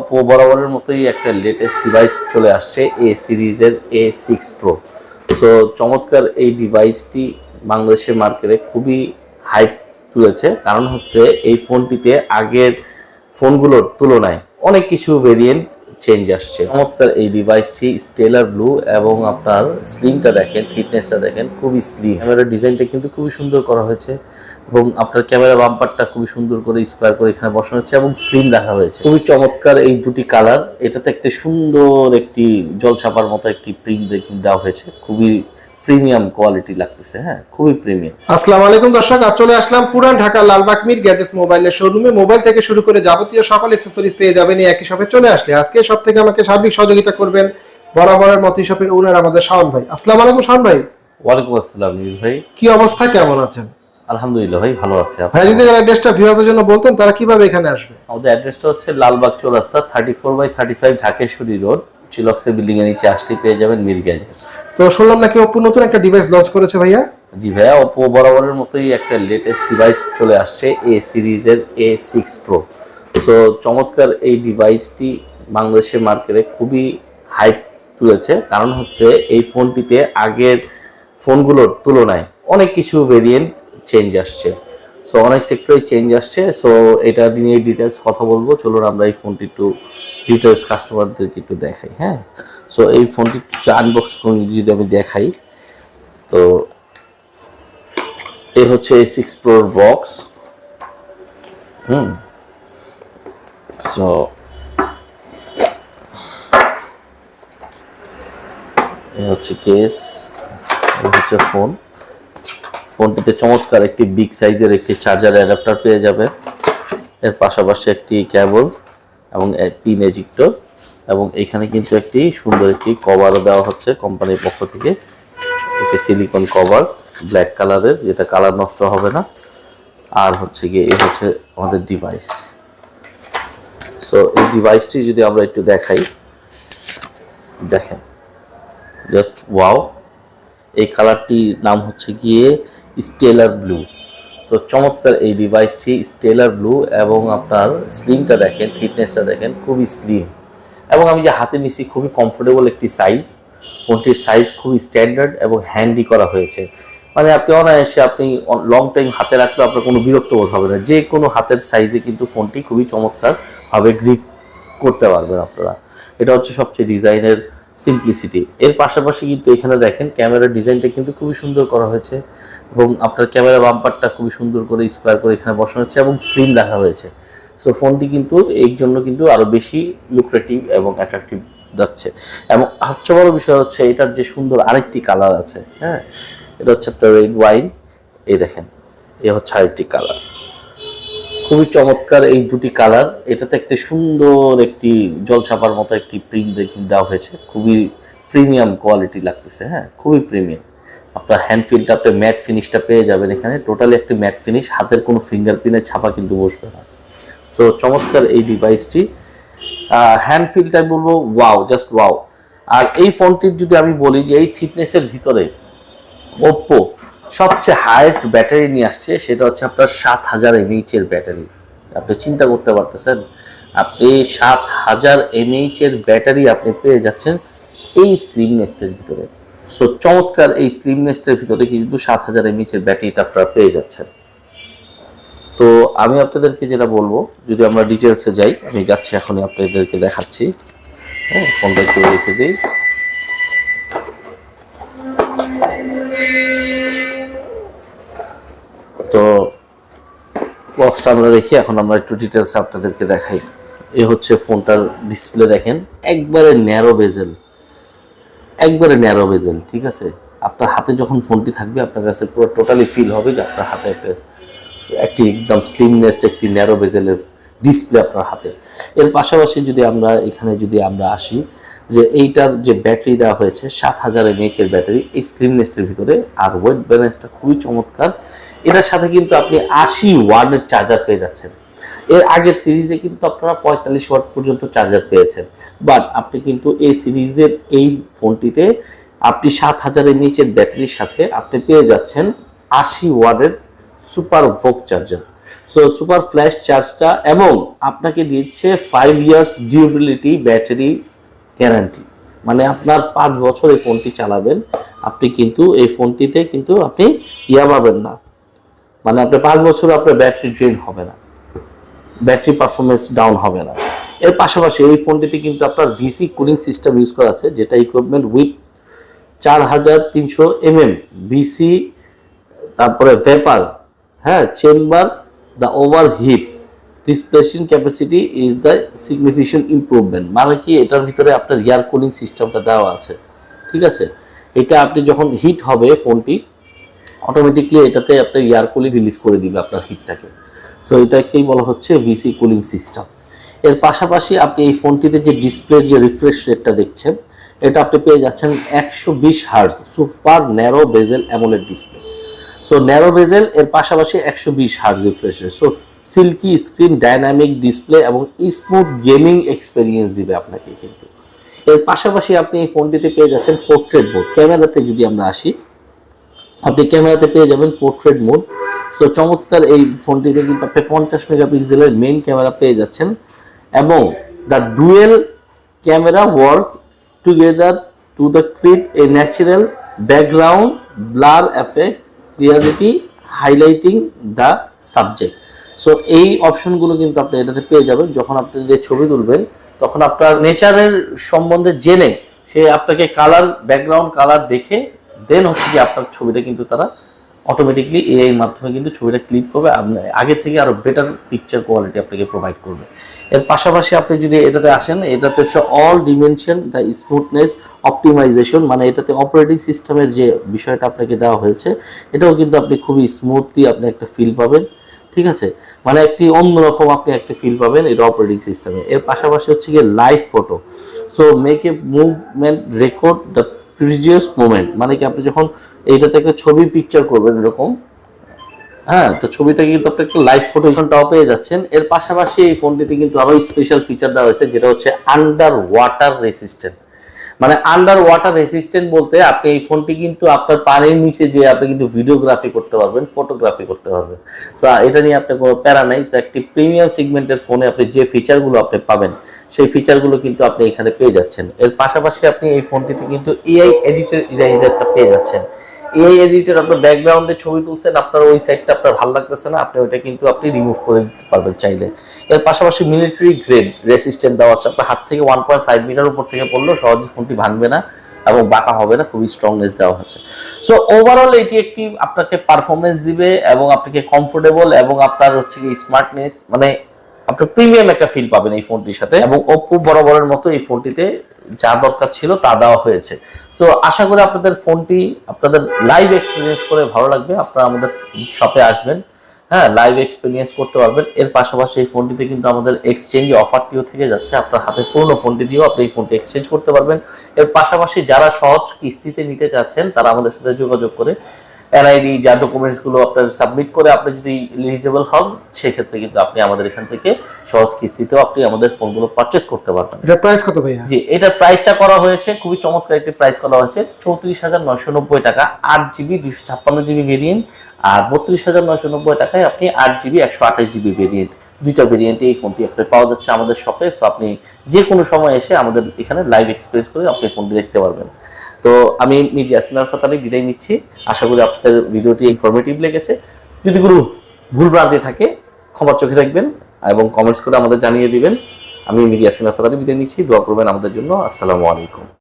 Oppo বরাবরের মতোই একটা লেটেস্ট ডিভাইস চলে আসছে এ সিরিজের এ সিক্স প্রো সো চমৎকার এই ডিভাইসটি বাংলাদেশের মার্কেটে খুবই হাইপ তুলেছে। কারণ হচ্ছে এই ফোনটিতে আগের ফোনগুলোর তুলনায় অনেক কিছু ভেরিয়েন্ট চেঞ্জ আসছে। চমৎকার এই ডিভাইসটি স্টেলার ব্লু এবং আপনার স্লিমটা দেখেন থিকনেসটা দেখেন, খুবই স্লিম ক্যামেরার ডিজাইনটা কিন্তু খুবই সুন্দর করা হয়েছে এবং আপনার ক্যামেরা বাম্পারটা খুবই সুন্দর করে স্কোয়ার করে এখানে বসানো হচ্ছে এবং স্লিম রাখা হয়েছে। খুবই চমৎকার এই দুটি কালার এটাতে একটা সুন্দর একটি জল ছাপার মতো একটি প্রিন্ট দেওয়া হয়েছে। খুবই প্রিমিয়াম কোয়ালিটি লাগতেছে হ্যাঁ খুবই প্রিমিয়াম। আসসালামু আলাইকুম দর্শক আজ চলে আসলাম পুরান ঢাকা লালবাগ মির গ্যাজেটস মোবাইলের শোরুমে মোবাইল থেকে শুরু করে যাবতীয় সকল অ্যাক্সেসরিজ পেয়ে যাবেন এই একই শপে চলে আসলে। আজকে সব থেকে আমাকে সার্বিক সহযোগিতা করবেন বরাবরের মতো শপের ওনার আমাদের শাওন ভাই। আসসালামু আলাইকুম শাওন ভাই। ওয়ালাইকুম আসসালাম নীল ভাই। কি অবস্থা কেমন আছেন? আলহামদুলিল্লাহ ভাই ভালো আছে। আপনি ভাই যদি অ্যাড্রেসটা ভিউয়ারদের জন্য বলতেন তারা কীভাবে এখানে আসবে? আমাদের অ্যাড্রেসটা হচ্ছে লালবাগ চৌরাস্তা thirty four by thirty five Dhakeshwari road চিলক্সের building এর নিচে আসলে পেয়ে যাবেন মির গ্যাজেটস তো শুনলাম নাকি ওপো নতুন একটা ডিভাইস লঞ্চ করেছে ভাইয়া? জি ভাইয়া ওপো বরাবরের মতোই একটা লেটেস্ট ডিভাইস চলে আসছে এ সিরিজের এ সিক্স প্রো সো চমৎকার এই ডিভাইসটি বাংলাদেশের মার্কেটে খুবই হাইপ তুলেছে। কারণ হচ্ছে এই ফোনটিতে আগের ফোনগুলোর তুলনায় অনেক কিছু ভেরিয়েন্ট চেঞ্জ আসছে। সো অনেক সেক্টরে চেঞ্জ আসছে। সো এটা নিয়ে ডিটেলস কথা বলব। চলুন আমরা এই ফোনটি একটু ডিটেলস কাস্টমারদেরকে একটু দেখাই হ্যাঁ? সো এই ফোনটি আনবক্স যদি আমি দেখাই, তো এই হচ্ছে এই সিক্স প্রোর বক্স হুম? সো এই হচ্ছে কেস হচ্ছে ফোন ফোনটিতে চমৎকার একটি বিগ সাইজের একটি চার্জার অ্যাডাপ্টার পেয়ে যাবে। এর পাশাপাশি একটি কেবল এবং পিন এজিক্টর এবং এখানে কিন্তু একটি সুন্দর একটি কভারও দেওয়া হচ্ছে কোম্পানির পক্ষ থেকে। একটি সিলিকন কভার ব্ল্যাক কালারের যেটা কালার নষ্ট হবে না। আর হচ্ছে গিয়ে এই হচ্ছে আমাদের ডিভাইস সো এই ডিভাইসটি যদি আমরা একটু দেখাই, দেখেন। জাস্ট ওয়াও এই কালারটির নাম হচ্ছে গিয়ে স্টেলার ব্লু। সো চমৎকার এই ডিভাইসটি স্টেলার ব্লু এবং আপনার স্লিমটা দেখেন, থিকনেসটা দেখেন, খুবই স্লিম। এবং আমি যে হাতে নিছি খুবই কমফোর্টেবল একটি সাইজ ফোনটির সাইজ খুবই স্ট্যান্ডার্ড এবং হ্যান্ডি করা হয়েছে। মানে আপনি অনায়াসে আপনি লং টাইম হাতে রাখলে আপনার কোনো বিরক্ত বোধ হবে না। যে কোনো হাতের সাইজে কিন্তু ফোনটি খুবই চমৎকার ভাবে গ্রিপ করতে পারবেন আপনারা। এটা হচ্ছে সবচেয়ে ডিজাইনের সিম্পলিসিটি এর পাশাপাশি কিন্তু এখানে দেখেন ক্যামেরার ডিজাইনটা কিন্তু খুবই সুন্দর করা হয়েছে এবং আপনার ক্যামেরা বাম্পারটা খুবই সুন্দর করে স্কোয়ার করে এখানে বসানো হচ্ছে এবং স্ক্রিন রাখা হয়েছে। সো ফোনটি কিন্তু এই জন্য কিন্তু আরও বেশি লুক্রেটিভ এবং অ্যাট্রাকটিভ যাচ্ছে। এবং সবচেয়ে বড় বিষয় হচ্ছে এটার যে সুন্দর আরেকটি কালার আছে হ্যাঁ? এটা হচ্ছে আপনার রেড ওয়াইন এই দেখেন, এ হচ্ছে আরেকটি কালার খুবই চমৎকার এই দুটি কালার। এটাতে একটা সুন্দর একটি জল ছাপার মতো একটি প্রিন্ট দেওয়া হয়েছে। খুবই প্রিমিয়াম কোয়ালিটি লাগতেছে হ্যাঁ? খুবই প্রিমিয়াম আপনার হ্যান্ড ফিলটা আপনি ম্যাট ফিনিশটা পেয়ে যাবেন এখানে। টোটালি একটি ম্যাট ফিনিশ হাতের কোনো ফিঙ্গারপ্রিন্টের ছাপা কিন্তু বসবে না। সো চমৎকার এই ডিভাইসটি হ্যান্ড ফিলটা বলব ওয়াও জাস্ট ওয়াও আর এই ফোনটির যদি আমি বলি যে এই থিকনেসের ভিতরে ওপ্পো সবচেয়ে হায়েস্ট ব্যাটারি নিয়ে আসছে, সেটা হচ্ছে আপনার সাত হাজার এমএইচ এর ব্যাটারি আপনি চিন্তা করতে পারতেছেন, আপনি সাত হাজার এমএইচ এর ব্যাটারি আপনি পেয়ে যাচ্ছেন এই স্লিমনেসটার ভিতরে। সো চমৎকার এই স্লিমনেসটার ভিতরে কিন্তু সাত হাজার এমএইচ এর ব্যাটারিটা আপনারা পেয়ে যাচ্ছেন। তো, আমি আপনাদেরকে যেটা বলব, যদি আমরা ডিটেলসে যাই, আমি যাচ্ছি এখনই আপনাদেরকে দেখাচ্ছি। হ্যাঁ ফোনটা একটু রেখে দিই। তো বক্সটা আমরা দেখি, এখন আমরা একটু ডিটেলস আপনাদেরকে দেখাই। এ হচ্ছে ফোনটার ডিসপ্লে দেখেন, একবারে ন্যারো বেজেল একবারে ন্যারো বেজেল ঠিক আছে? আপনার হাতে যখন ফোনটি থাকবে, আপনার কাছে পুরো টোটালি ফিল হবে যে আপনার হাতে একটা, একটি একদম স্লিমনেসড একটি ন্যারো বেজেলের ডিসপ্লে আপনার হাতে। এর পাশাপাশি যদি আমরা, এখানে যদি আমরা আসি, যে এইটার যে ব্যাটারি দেওয়া হয়েছে, সাত হাজার এমএইচ এর ব্যাটারি, এই স্লিমনেসের ভিতরে আর ওয়েট ব্যালেন্সটা খুবই চমৎকার। এটার সাথে কিন্তু আপনি আশি ওয়ার্ডের চার্জার পেয়ে যাচ্ছেন। এর আগের সিরিজে কিন্তু আপনারা পঁয়তাল্লিশ ওয়াট পর্যন্ত চার্জার পেয়েছেন। বাট আপনি কিন্তু এই সিরিজের এই ফোনটিতে আপনি সাত হাজার এমএইচ এর ব্যাটারির সাথে আপনি পেয়ে যাচ্ছেন আশি ওয়ার্ডের সুপার ভোক চার্জার সো সুপার ফ্ল্যাশ চার্জটা এবং আপনাকে দিচ্ছে five years durability battery guarantee মানে আপনার পাঁচ বছর এই ফোনটি চালাবেন, আপনি কিন্তু এই ফোনটিতে কিন্তু আপনি ইয়া পাবেন না। মানে আপনার পাঁচ বছর আপনার ব্যাটারি ড্রেন হবে না। ব্যাটারি পারফরমেন্স ডাউন হবে না। এর পাশাপাশি এই ফোনটিতে কিন্তু আপনার ভিসি কুলিং সিস্টেম ইউজ করা আছে, যেটা ইকুইপমেন্ট উইথ চার হাজার তিনশো এমএম ভিসি তারপরে ভেপার হ্যাঁ chamber the over heat dissipation capacity is the significant improvement মানে কি এটার ভিতরে আপনার এয়ার কুলিং সিস্টেমটা দেওয়া আছে। ঠিক আছে? এটা আপনি যখন হিট হবে ফোনটি অটোমেটিকলি এটাতে আপনার এয়ার কুলিং রিলিজ করে দিবে আপনার হিটটাকে সো এটাকেই বলা হচ্ছে ভিসি কুলিং সিস্টেম এর পাশাপাশি আপনি এই ফোনটিতে যে ডিসপ্লে যে রিফ্রেশ রেটটা দেখছেন, এটা আপনি পেয়ে যাচ্ছেন একশো বিশ hertz super narrow bezel AMOLED display so narrow bezel এর পাশাপাশি একশো বিশ hertz refresh rate so silky screen dynamic display এবং স্মুথ গেমিং এক্সপিরিয়েন্স দিবে আপনাকে কিন্তু। এর পাশাপাশি আপনি এই ফোনটিতে পেয়ে যাচ্ছেন পোর্ট্রেট মোড ক্যামেরাতে যদি আমরা আসি আপনি ক্যামেরাতে পেয়ে যাবেন পোর্ট্রেট মোড সো চমৎকার এই ফোনটিতে কিন্তু আপনি পঞ্চাশ মেগাপিক্সেলের মেইন ক্যামেরা পেয়ে যাচ্ছেন। এবং the dual camera work together to the create a natural background blur effect clarity highlighting the subject so এই অপশনগুলো কিন্তু আপনি এটাতে পেয়ে যাবেন। যখন আপনি যে ছবি তুলবেন, তখন আপনার নেচারের সম্বন্ধে জেনে সে আপনাকে কালার ব্যাকগ্রাউন্ড কালার দেখে দেন হচ্ছে কি আপনার ছবিটা কিন্তু তারা অটোমেটিকলি এআই মাধ্যমে কিন্তু ছবিটা ক্লিক করবে আপনার আগের থেকে আরও বেটার পিকচার কোয়ালিটি আপনাকে প্রোভাইড করবে। এর পাশাপাশি আপনি যদি এটাতে আসেন, এটাতে হচ্ছে all dimension the smoothness optimization মানে এটাতে অপারেটিং সিস্টেমের যে বিষয়টা আপনাকে দেওয়া হয়েছে, এটাও কিন্তু আপনি খুবই স্মুথলি আপনি একটা ফিল পাবেন, ঠিক আছে? মানে একটি অন্যরকম আপনি একটা ফিল পাবেন এটা অপারেটিং সিস্টেমে এর পাশাপাশি হচ্ছে গিয়ে live photo so make a movement record the previous moment মানে কি আপনি যখন এইটাতে একটা ছবি পিকচার করবেন এরকম হ্যাঁ তো ছবিটা কিন্তু আপনি একটা লাইভ ফটো ফোনটাও পেয়ে যাচ্ছেন। এর পাশাপাশি এই ফোনটিতে কিন্তু আরও স্পেশাল ফিচার দেওয়া হয়েছে, যেটা হচ্ছে আন্ডার ওয়াটার রেসিস্ট্যান্ট মানে আন্ডার ওয়াটার রেসিস্ট্যান্ট বলতে আপনি এই ফোনটি কিন্তু আপনার পানির নিচে যে আপনি কিন্তু ভিডিওগ্রাফি করতে পারবেন ফটোগ্রাফি করতে পারবেন। সো এটা নিয়ে আপনার কোনো প্যারা নাই। সো একটি প্রিমিয়াম সিগমেন্টের ফোনে আপনি যে ফিচারগুলো আপনি পাবেন, সেই ফিচারগুলো কিন্তু আপনি এখানে পেয়ে যাচ্ছেন। এর পাশাপাশি আপনি এই ফোনটিতে কিন্তু এআই এডিটর ইরাইজারটা পেয়ে যাচ্ছেন। এআই এডিটর আপনার ব্যাকগ্রাউন্ডে ছবি তুলছেন, আপনার ওই সাইডটা আপনার ভালো লাগতেছে না, আপনি ওইটা কিন্তু আপনি রিমুভ করে দিতে পারবেন চাইলে। এর পাশাপাশি মিলিটারি গ্রেড রেসিস্ট্যান্ট দেওয়া আছে, আপনার হাত থেকে ওয়ান পয়েন্ট ফাইভ মিটার উপর থেকে পড়লেও সহজে ফোনটি ভাঙবে না এবং বাঁকা হবে না, খুবই স্ট্রংনেস দেওয়া হচ্ছে সো ওভারঅল এটি একটি আপনাকে পারফরমেন্স দিবে এবং আপনাকে কমফোর্টেবল এবং আপনার হচ্ছে কি স্মার্টনেস মানে আপনার প্রিমিয়াম একটা ফিল পাবেন এই ফোনটির সাথে এবং ওপ্পো বরাবরের মতো এই ফোনটিতে যা দরকার ছিল তা দেওয়া হয়েছে। সো আশা করি আপনাদের ফোনটি, আপনাদের লাইভ এক্সপিরিয়েন্স করে ভালো লাগবে। আপনারা আমাদের শপে আসবেন হ্যাঁ লাইভ এক্সপিরিয়েন্স করতে পারবেন। এর পাশাপাশি এই ফোনটিতে কিন্তু আমাদের এক্সচেঞ্জ অফারটিও থেকে যাচ্ছে। আপনার হাতে পুরনো ফোনটি দিয়েও আপনি এই ফোনটি এক্সচেঞ্জ করতে পারবেন। এর পাশাপাশি যারা সহজ কিস্তিতে নিতে চাচ্ছেন, তারা আমাদের সাথে যোগাযোগ করে এনআইডি যা ডকুমেন্টসগুলো আপনার সাবমিট করে আপনি যদি এলিজিবল হন সেক্ষেত্রে কিন্তু আপনি আমাদের এখান থেকে সহজ কিস্তিতেও আপনি আমাদের ফোনগুলো পারচেস করতে পারবেন। এটা প্রাইস কত ভাইয়া? জি এটার প্রাইসটা করা হয়েছে খুবই চমৎকার একটি প্রাইস করা হয়েছে চৌত্রিশ হাজার নয়শো নব্বই টাকা আট জিবি দুইশো ছাপ্পান্ন জিবি ভেরিয়েন্ট আর বত্রিশ হাজার নয়শো নব্বই টাকায় আপনি আট জিবি একশো আঠাশ জিবি ভেরিয়েন্ট দুইটা ভেরিয়েন্টে এই ফোনটি আপনার পাওয়া যাচ্ছে আমাদের শপে সো আপনি যে কোনো সময় এসে আমাদের এখানে লাইভ এক্সপিরিয়েন্স করে আপনি ফোনটি দেখতে পারবেন। তো আমি মিডিয়া সিনার ফাতালি বিদায় নিচ্ছি। আশা করি আপনাদের ভিডিওটি ইনফরমেটিভ লেগেছে। যদি কোনো ভুল ভ্রান্তি থাকে ক্ষমার চোখে থাকবেন এবং কমেন্টস করে আমাদের জানিয়ে দিবেন। আমি মিডিয়া সিনার ফাতালি বিদায় নিচ্ছি। দোয়া করবেন আমাদের জন্য। আসসালামু আলাইকুম।